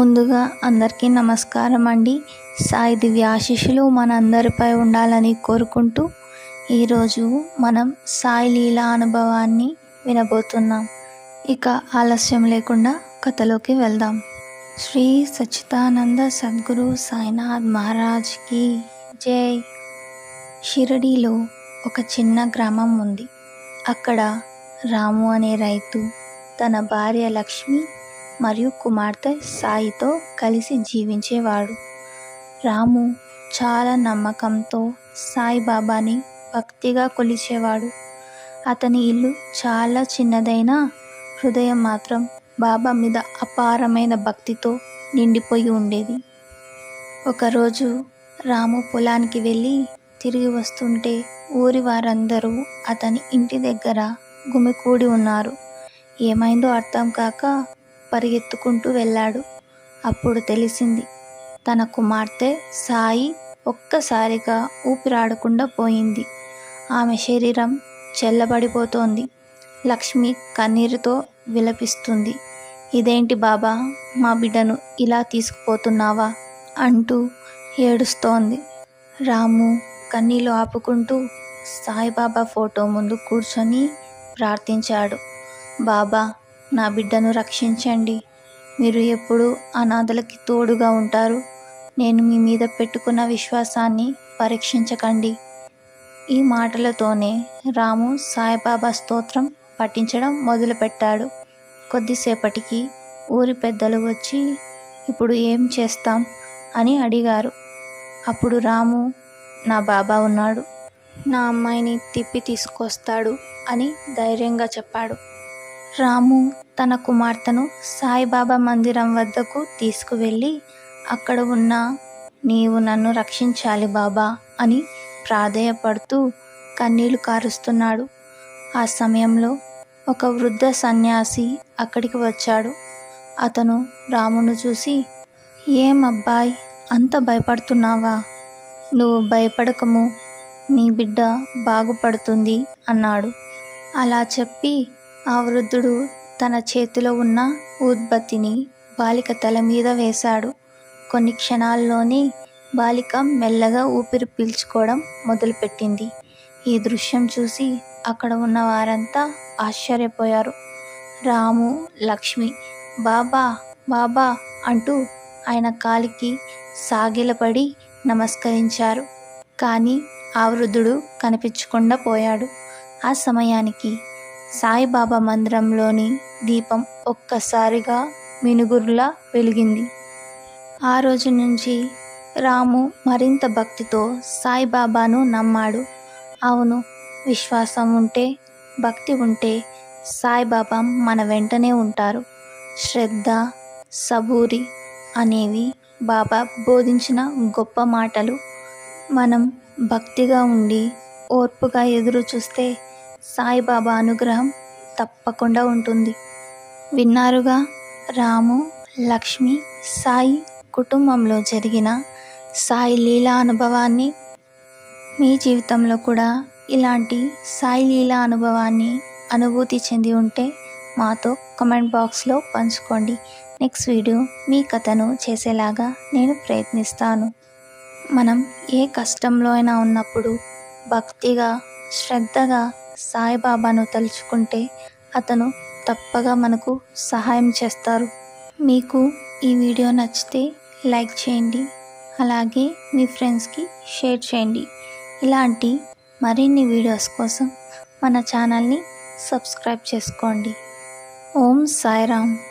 ముందుగా అందరికీ నమస్కారం అండి. సాయి దివ్య ఆశీస్సులు మనందరిపై ఉండాలని కోరుకుంటూ ఈరోజు మనం సాయి లీలా అనుభవాన్ని వినబోతున్నాం. ఇక ఆలస్యం లేకుండా కథలోకి వెళ్దాం. శ్రీ సచ్చిదానంద సద్గురు సాయినాథ్ మహారాజ్కి జై. షిరడీలో ఒక చిన్న గ్రామం ఉంది. అక్కడ రాము అనే రైతు తన భార్య లక్ష్మి మరియు కుమార్తె సాయితో కలిసి జీవించేవాడు. రాము చాలా నమ్మకంతో సాయిబాబాని భక్తిగా కొలిచేవాడు. అతని ఇల్లు చాలా చిన్నదైనా హృదయం మాత్రం బాబా మీద అపారమైన భక్తితో నిండిపోయి ఉండేది. ఒకరోజు రాము పొలానికి వెళ్ళి తిరిగి వస్తుంటే ఊరి వారందరూ అతని ఇంటి దగ్గర గుమికూడి ఉన్నారు. ఏమైందో అర్థం కాక పరిగెత్తుకుంటూ వెళ్ళాడు. అప్పుడు తెలిసింది తన కుమార్తె సాయి ఒక్కసారిగా ఊపిరాడకుండా పోయింది. ఆమె శరీరం చెల్లబడిపోతోంది. లక్ష్మి కన్నీరుతో విలపిస్తుంది. ఇదేంటి బాబా మా బిడ్డను ఇలా తీసుకుపోతున్నావా? అంటూ ఏడుస్తోంది. రాము కన్నీళ్ళు ఆపుకుంటూ సాయిబాబా ఫోటో ముందు కూర్చొని ప్రార్థించాడు. బాబా నా బిడ్డను రక్షించండి. మీరు ఎప్పుడు అనాథలకి తోడుగా ఉంటారు. నేను మీ మీద పెట్టుకున్న విశ్వాసాన్ని పరీక్షించకండి. ఈ మాటలతోనే రాము సాయిబాబా స్తోత్రం పఠించడం మొదలుపెట్టాడు. కొద్దిసేపటికి ఊరి పెద్దలు వచ్చి ఇప్పుడు ఏం చేస్తాం? అని అడిగారు. అప్పుడు రాము నా బాబా ఉన్నాడు. నా అమ్మాయిని తిప్పి తీసుకొస్తాడు అని ధైర్యంగా చెప్పాడు. రాము తన కుమార్తెను సాయిబాబా మందిరం వద్దకు తీసుకువెళ్ళి అక్కడ ఉన్న నీవు నన్ను రక్షించాలి బాబా అని ప్రాధేయపడుతూ కన్నీళ్ళు కారుస్తున్నాడు. ఆ సమయంలో ఒక వృద్ధ సన్యాసి అక్కడికి వచ్చాడు. అతను రామును చూసి ఏం అబ్బాయి అంత భయపడుతున్నావా? నువ్వు భయపడకము నీ బిడ్డ బాగుపడుతుంది అన్నాడు. అలా చెప్పి ఆ వృద్ధుడు తన చేతిలో ఉన్న ఉద్బత్తిని బాలిక తల మీద వేశాడు. కొన్ని క్షణాల్లోనే బాలిక మెల్లగా ఊపిరి పీల్చుకోవడం మొదలుపెట్టింది. ఈ దృశ్యం చూసి అక్కడ ఉన్న వారంతా ఆశ్చర్యపోయారు. రాము లక్ష్మి బాబా బాబా అంటూ ఆయన కాలికి సాగిలపడి నమస్కరించారు. కానీ ఆ వృద్ధుడు కనిపించకుండా పోయాడు. ఆ సమయానికి సాయిబాబా మందిరంలోని దీపం ఒక్కసారిగా మినుగురులా వెలిగింది. ఆ రోజు నుంచి రాము మరింత భక్తితో సాయిబాబాను నమ్మాడు. అవును విశ్వాసం ఉంటే భక్తి ఉంటే సాయిబాబా మన వెంటనే ఉంటారు. శ్రద్ధ సబూరి అనేవి బాబా బోధించిన గొప్ప మాటలు. మనం భక్తిగా ఉండి ఓర్పుగా ఎదురు చూస్తే సాయిబాబా అనుగ్రహం తప్పకుండా ఉంటుంది. విన్నారుగా? రాము లక్ష్మి సాయి కుటుంబంలో జరిగిన సాయి లీలా అనుభవాన్ని. మీ జీవితంలో కూడా ఇలాంటి సాయి లీలా అనుభవాన్ని అనుభూతి చెంది ఉంటే మాతో కమెంట్ బాక్స్లో పంచుకోండి. నెక్స్ట్ వీడియో మీ కథను చేసేలాగా నేను ప్రయత్నిస్తాను. మనం ఏ కష్టంలో అయినా ఉన్నప్పుడు భక్తిగా శ్రద్ధగా సాయిబాబాను తలుచుకుంటే అతను తప్పగా మనకు సహాయం చేస్తారు. మీకు ఈ వీడియో నచ్చితే లైక్ చేయండి. అలాగే మీ ఫ్రెండ్స్కి షేర్ చేయండి. ఇలాంటి మరిన్ని వీడియోస్ కోసం మన ఛానల్ని సబ్స్క్రైబ్ చేసుకోండి. ఓం సాయిరామ్.